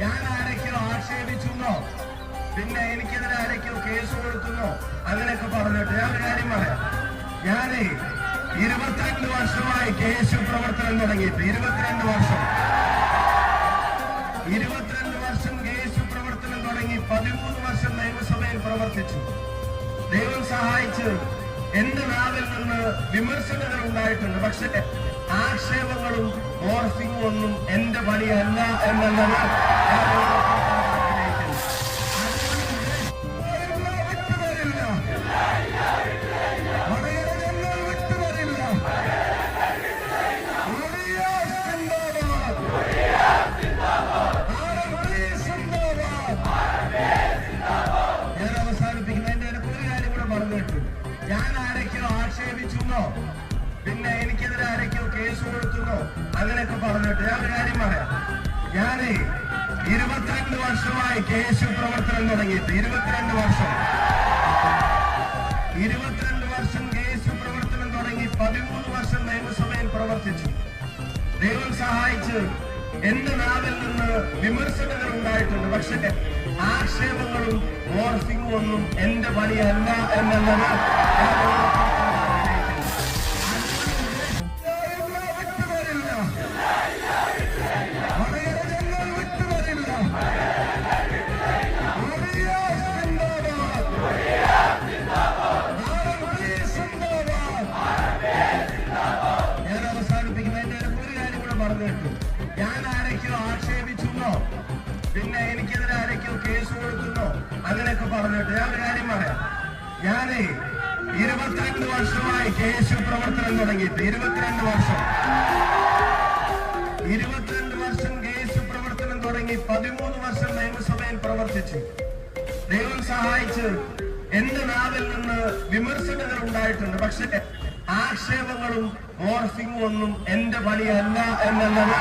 ഞാൻ ആരൊക്കെയോ ആക്ഷേപിച്ചു ഒരു പിന്നെ എനിക്കെതിരെ ആരൊക്കെയോ കേസ് കൊടുക്കുന്നു. അങ്ങനെയൊക്കെ പറഞ്ഞിട്ട് ഞാൻ കാര്യം പറയാം. ഞാനേ ഇരുപത്തിരണ്ട് വർഷമായി കേസ് പ്രവർത്തനം തുടങ്ങിയിട്ട് ഇരുപത്തിരണ്ട് വർഷം. ഇരുപത്തിരണ്ട് വർഷം കേസ് പ്രവർത്തനം തുടങ്ങി പതിമൂന്ന് വർഷം നിയമസഭയിൽ പ്രവർത്തിച്ചു. ദൈവം സഹായിച്ച് എന്റെ നാവിൽ നിന്ന് വിമർശനങ്ങൾ ഉണ്ടായിട്ടുണ്ട്. പക്ഷെ ആക്ഷേപങ്ങളും ഓർഫിങ്ങും ഒന്നും എന്റെ പണിയല്ല എന്നുള്ളത് ഞാൻ ആരൊക്കെയോ ആക്ഷേപിച്ചുന്നോ? പിന്നെ എനിക്കെതിരെ ആരൊക്കെയോ കേസ് കൊടുത്തുന്നോ? അങ്ങനെയൊക്കെ പറഞ്ഞിട്ട് ഞാൻ ഒരു കാര്യം പറയാം. ഞാനേ ഇരുപത്തിരണ്ട് വർഷമായി കേസ് പ്രവർത്തനം തുടങ്ങിയിട്ട് ഇരുപത്തിരണ്ട് വർഷം. ഇരുപത്തിരണ്ട് വർഷം കേസ് പ്രവർത്തനം തുടങ്ങി പതിമൂന്ന് വർഷം നിയമസഭയിൽ പ്രവർത്തിച്ചു. ദൈവം സഹായിച്ച് എന്റെ നാവിൽ നിന്ന് വിമർശനങ്ങൾ ഉണ്ടായിട്ടുണ്ട്. പക്ഷെ ആക്ഷേപങ്ങളും മോർഫിംഗും ഒന്നും എന്റെ പണിയല്ല എന്നുള്ളത് ഞാൻ ആരൊക്കെയോ ആക്ഷേപിച്ചെന്നോ പിന്നെ എനിക്കെതിരെ ആരൊക്കെയോ കേസ് കൊടുക്കുന്നോ? അങ്ങനെയൊക്കെ പറഞ്ഞിട്ട് ഞാൻ ഒരു കാര്യം പറയാം. ഞാനേ ഇരുപത്തിരണ്ട് വർഷമായി കെ എസ് യു പ്രവർത്തനം തുടങ്ങിയിട്ട്. ഇരുപത്തിരണ്ട് വർഷം. ഇരുപത്തിരണ്ട് വർഷം കെ എസ് യു പ്രവർത്തനം തുടങ്ങി പതിമൂന്ന് വർഷം നിയമസഭയിൽ പ്രവർത്തിച്ചു. ദൈവം സഹായിച്ച് എന്റെ നാവിൽ നിന്ന് വിമർശനങ്ങൾ ഉണ്ടായിട്ടുണ്ട്. പക്ഷെ ആക്ഷേപങ്ങളും മോർഫിംഗും ഒന്നും എന്റെ പണിയല്ല എന്നുള്ളത്